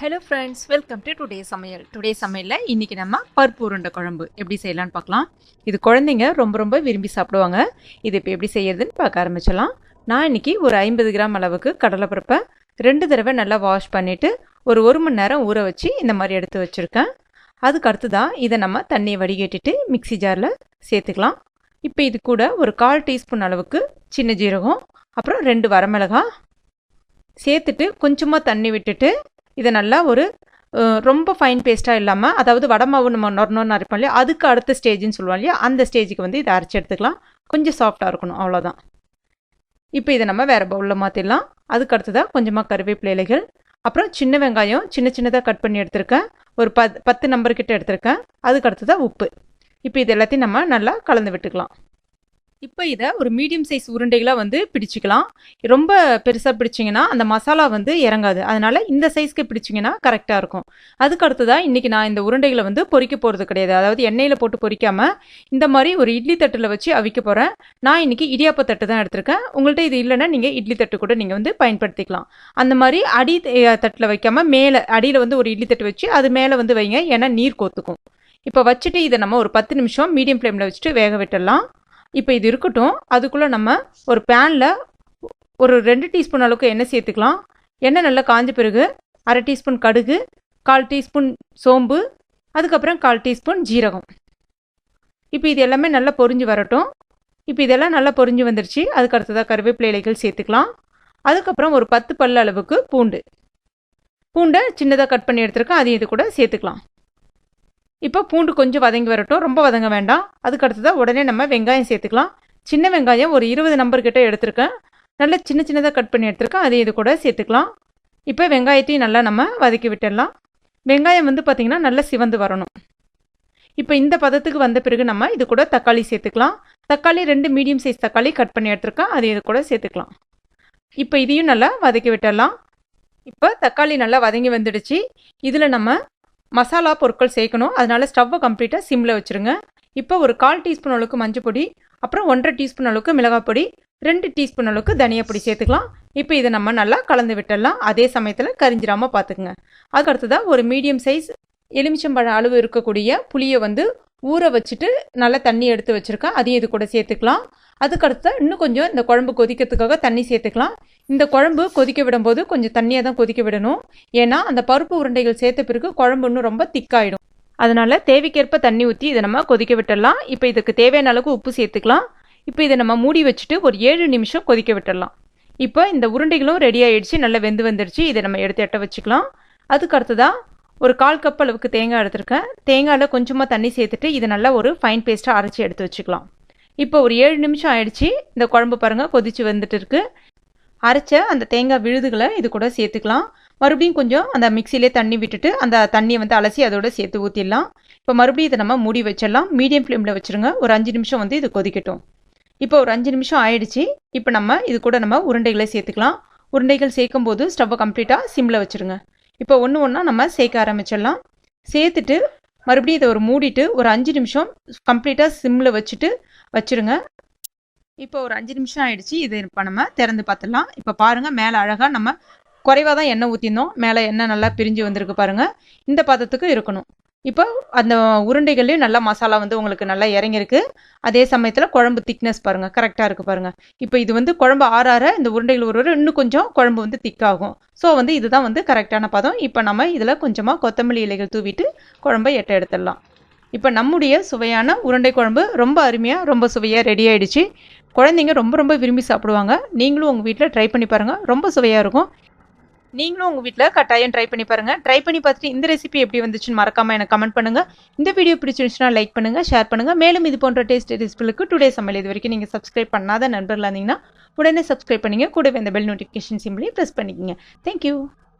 Hello friends welcome to today சமையல் today சமையலில் இன்றைக்கி நம்ம பருப்பு உருண்டை குழம்பு எப்படி செய்யலாம்னு பார்க்கலாம். இது குழந்தைங்க ரொம்ப ரொம்ப விரும்பி சாப்பிடுவாங்க. இது இப்போ எப்படி செய்யறதுன்னு பார்க்க ஆரம்பிச்சலாம் நான் இன்றைக்கி ஒரு ஐம்பது கிராம் அளவுக்கு கடலைப்பருப்பை ரெண்டு தடவை நல்லா வாஷ் பண்ணிவிட்டு ஒரு ஒரு மணி நேரம் ஊற வச்சு இந்த மாதிரி எடுத்து வச்சுருக்கேன். அதுக்கு அடுத்து தான் இதை நம்ம தண்ணியை வடிகட்டிட்டு மிக்ஸி ஜாரில் சேர்த்துக்கலாம். இப்போ இது கூட ஒரு கால் டீஸ்பூன் அளவுக்கு சின்ன ஜீரகம் அப்புறம் ரெண்டு வரமிளகாய் சேர்த்துட்டு கொஞ்சமாக தண்ணி விட்டுட்டு இதை நல்லா ஒரு ரொம்ப ஃபைன் பேஸ்ட்டாக இல்லாமல் அதாவது வடமாவு நம்ம நொறணும்னு அரைப்போம் இல்லையா அதுக்கு அடுத்த ஸ்டேஜ்னு சொல்லுவோம் இல்லையா அந்த ஸ்டேஜுக்கு வந்து இதை அரைச்சி எடுத்துக்கலாம். கொஞ்சம் சாஃப்டாக இருக்கணும் அவ்வளோதான் இப்போ இதை நம்ம வேறு பவுலில் மாற்றிடலாம் அதுக்கு அடுத்ததாக கொஞ்சமாக கருவேப்பிலை இலைகள் அப்புறம் சின்ன வெங்காயம் சின்ன சின்னதாக கட் பண்ணி எடுத்திருக்கேன். ஒரு பத் பத்து நம்பர்கிட்ட எடுத்திருக்கேன். அதுக்கு அடுத்ததாக உப்பு. இப்போ இது எல்லாத்தையும் நம்ம நல்லா கலந்து விட்டுக்கலாம். இப்போ இதை ஒரு மீடியம் சைஸ் உருண்டைகளாக வந்து பிடிச்சிக்கலாம். ரொம்ப பெருசாக பிடிச்சிங்கன்னா அந்த மசாலா வந்து இறங்காது. அதனால் இந்த சைஸ்க்கு பிடிச்சிங்கன்னா கரெக்டாக இருக்கும். அதுக்கு அடுத்ததாக இன்றைக்கி நான் இந்த உருண்டைகளை வந்து பொறிக்க போகிறது கிடையாது. அதாவது எண்ணெயில் போட்டு பொறிக்காமல் இந்த மாதிரி ஒரு இட்லி தட்டில் வச்சு அவிக்க போகிறேன் நான் இன்றைக்கி இடியாப்ப தட்டு தான் எடுத்திருக்கேன். உங்கள்கிட்ட இது இல்லைன்னா நீங்கள் இட்லி தட்டு கூட நீங்கள் வந்து பயன்படுத்திக்கலாம். அந்த மாதிரி அடி தட்டில் வைக்காமல் மேலே அடியில் வந்து ஒரு இட்லி தட்டு வச்சு அது மேலே வந்து வைங்க. ஏன்னா நீர் கோத்துக்கும். இப்போ வச்சுட்டு இதை நம்ம ஒரு பத்து நிமிஷம் மீடியம் ஃப்ளேமில் வச்சுட்டு வேக விட்டுடலாம். இப்போ இது இருக்கட்டும் அதுக்குள்ளே நம்ம ஒரு பேனில் ஒரு ரெண்டு டீஸ்பூன் அளவுக்கு எண்ணெய் சேர்த்துக்கலாம். எண்ணெய் நல்லா காஞ்ச பிறகு அரை டீஸ்பூன் கடுகு கால் டீஸ்பூன் சோம்பு அதுக்கப்புறம் கால் டீஸ்பூன் ஜீரகம். இப்போ இது எல்லாமே நல்லா பொரிஞ்சு வரட்டும். இப்போ இதெல்லாம் நல்லா பொரிஞ்சு வந்துருச்சு. அதுக்கு அடுத்ததாக கருவேப்பிலை இலைகள் சேர்த்துக்கலாம். அதுக்கப்புறம் ஒரு பத்து பல்லு அளவுக்கு பூண்டு. பூண்டை சின்னதாக கட் பண்ணி எடுத்துருக்கேன். அதையும் இது கூட சேர்த்துக்கலாம். இப்போ பூண்டு கொஞ்சம் வதங்கி வரட்டும். ரொம்ப வதங்க வேண்டாம். அதுக்கு அடுத்ததாக உடனே நம்ம வெங்காயம் சேர்த்துக்கலாம். சின்ன வெங்காயம் ஒரு இருபது நம்பர்கிட்ட எடுத்திருக்கேன். நல்லா சின்ன சின்னதாக கட் பண்ணி எடுத்திருக்கேன். அதையும் இது கூட சேர்த்துக்கலாம். இப்போ வெங்காயத்தையும் நல்லா நம்ம வதக்கி விட்டுடலாம். வெங்காயம் வந்து பார்த்திங்கன்னா நல்லா சிவந்து வரணும். இப்போ இந்த பதத்துக்கு வந்த பிறகு நம்ம இது கூட தக்காளி சேர்த்துக்கலாம். தக்காளி ரெண்டு மீடியம் சைஸ் தக்காளி கட் பண்ணி எடுத்திருக்கேன். அதை இது கூட சேர்த்துக்கலாம். இப்போ இதையும் நல்லா வதக்கி விட்டுடலாம். இப்போ தக்காளி நல்லா வதங்கி வந்துடுச்சு. இதில் நம்ம மசாலா பொருட்கள் சேர்க்கணும். அதனால ஸ்டவ்வை கம்ப்ளீட்டாக சிம்மில் வச்சுருங்க. இப்போ ஒரு கால் டீஸ்பூன் அளவுக்கு மஞ்சள் பொடி அப்புறம் ஒன்றரை டீஸ்பூன் அளவுக்கு மிளகாய் பொடி ரெண்டு டீஸ்பூன் அளவுக்கு தனியா பொடி சேர்த்துக்கலாம். இப்போ இதை நம்ம நல்லா கலந்து விட்டுடலாம். அதே சமயத்தில் கரிஞ்சிராமல் பார்த்துக்குங்க. அதுக்கடுத்ததாக ஒரு மீடியம் சைஸ் எலுமிச்சம்பழம் அளவு இருக்கக்கூடிய புளியை வந்து ஊற வச்சுட்டு நல்லா தண்ணி எடுத்து வச்சுருக்கேன். அதையும் இது கூட சேர்த்துக்கலாம். அதுக்கடுத்து இன்னும் கொஞ்சம் இந்த குழம்பு கொதிக்கிறதுக்காக தண்ணி சேர்த்துக்கலாம். இந்த குழம்பு கொதிக்க விடும்போது கொஞ்சம் தண்ணியாக தான் கொதிக்க விடணும். ஏன்னா அந்த பருப்பு உருண்டைகள் சேர்த்த பிறகு குழம்பு இன்னும் ரொம்ப திக்காயிடும். அதனால் தேவைக்கேற்ப தண்ணி ஊற்றி இதை நம்ம கொதிக்க விட்டுடலாம். இப்போ இதுக்கு தேவையான அளவுக்கு உப்பு சேர்த்துக்கலாம். இப்போ இதை நம்ம மூடி வச்சுட்டு ஒரு ஏழு நிமிஷம் கொதிக்க விட்டுடலாம். இப்போ இந்த உருண்டைகளும் ரெடி ஆகிடுச்சு நல்லா வெந்து வந்துடுச்சு இதை நம்ம எடுத்து எட்ட வச்சுக்கலாம். அதுக்கு அடுத்ததாக ஒரு கால் கப் அளவுக்கு தேங்காய் எடுத்திருக்கேன். தேங்காயில் கொஞ்சமாக தண்ணி சேர்த்துட்டு இதை நல்லா ஒரு ஃபைன் பேஸ்ட்டாக அரைச்சி எடுத்து வச்சுக்கலாம். இப்போ ஒரு ஏழு நிமிஷம் ஆயிடுச்சு. இந்த குழம்பு பாருங்கள் கொதிச்சு வந்துட்டு இருக்குது அரைச்ச அந்த தேங்காய் விழுதுகளை இது கூட சேர்த்துக்கலாம். மறுபடியும் கொஞ்சம் அந்த மிக்சிலே தண்ணி விட்டுட்டு அந்த தண்ணியை வந்து அலசி அதோட சேர்த்து ஊற்றிடலாம் இப்போ மறுபடியும் இதை நம்ம மூடி வச்சிடலாம். மீடியம் ஃப்ளேமில் வச்சுருங்க. ஒரு அஞ்சு நிமிஷம் வந்து இது கொதிக்கட்டும். இப்போ ஒரு அஞ்சு நிமிஷம் ஆயிடுச்சு. இப்போ நம்ம இது கூட நம்ம உருண்டைகளை சேர்த்துக்கலாம். உருண்டைகள் சேர்க்கும் போது ஸ்டவ்வை கம்ப்ளீட்டாக சிம்மில் வச்சுருங்க. இப்போ ஒன்று ஒன்றா நம்ம சேர்க்க ஆரம்பிச்சிடலாம். சேர்த்துட்டு மறுபடியும் இதை ஒரு மூடிட்டு ஒரு அஞ்சு நிமிஷம் கம்ப்ளீட்டாக சிம்மில் வச்சுட்டு வச்சுருங்க. இப்போ ஒரு அஞ்சு நிமிஷம் ஆயிடுச்சு. இது இப்போ நம்ம திறந்து பார்த்துடலாம். இப்போ பாருங்கள் மேலே அழகாக நம்ம குறைவாக தான் எண்ணெய் ஊற்றிருந்தோம் மேலே எண்ணெய் நல்லா பிரிஞ்சு வந்திருக்கு பாருங்கள் இந்த பதத்துக்கு இருக்கணும். இப்போ அந்த உருண்டைகள்லேயும் நல்லா மசாலா வந்து உங்களுக்கு நல்லா இறங்கியிருக்கு. அதே சமயத்தில் குழம்பு திக்னஸ் பாருங்கள் கரெக்டாக இருக்குது பாருங்கள் இப்போ இது வந்து குழம்பு ஆற ஆற இந்த உருண்டைகள் ஒரு இன்னும் கொஞ்சம் குழம்பு வந்து திக்காகும் ஸோ வந்து இதுதான் வந்து கரெக்டான பதம். இப்போ நம்ம இதில் கொஞ்சமாக கொத்தமல்லி இலைகள் தூவிட்டு குழம்பை எட்ட எடுத்துடலாம். இப்போ நம்முடைய சுவையான உருண்டை குழம்பு ரொம்ப அருமையாக ரொம்ப சுவையாக ரெடி ஆயிடுச்சு. குழந்தைங்க ரொம்ப ரொம்ப விரும்பி சாப்பிடுவாங்க. நீங்களும் உங்கள் வீட்டில் ட்ரை பண்ணி பாருங்கள் ரொம்ப சுவையாக இருக்கும். நீங்களும் உங்கள் வீட்டில் கட்டாயம் ட்ரை பண்ணி பாருங்கள் ட்ரை பண்ணி பார்த்துட்டு இந்த ரெசிபி எப்படி வந்துச்சுன்னு மறக்காமல் எனக்கு கமெண்ட் பண்ணுங்கள் இந்த வீடியோ பிடிச்சிருந்துச்சுன்னா லைக் பண்ணுங்கள் ஷேர் பண்ணுங்கள் மேலும் இது போன்ற டேஸ்ட் ரெசிபிகளுக்கு டுடே சமையல் இது வரைக்கும் நீங்கள் சப்ஸ்கிரைப் பண்ணாத நண்பர்களாக இருந்தீங்கன்னா உடனே சப்ஸ்கிரைப் பண்ணிங்க. கூடவே இந்த பெல் நோட்டிஃபிகேஷன் சிம்பிளையும் ப்ரெஸ் பண்ணிக்கோங்க. Thank you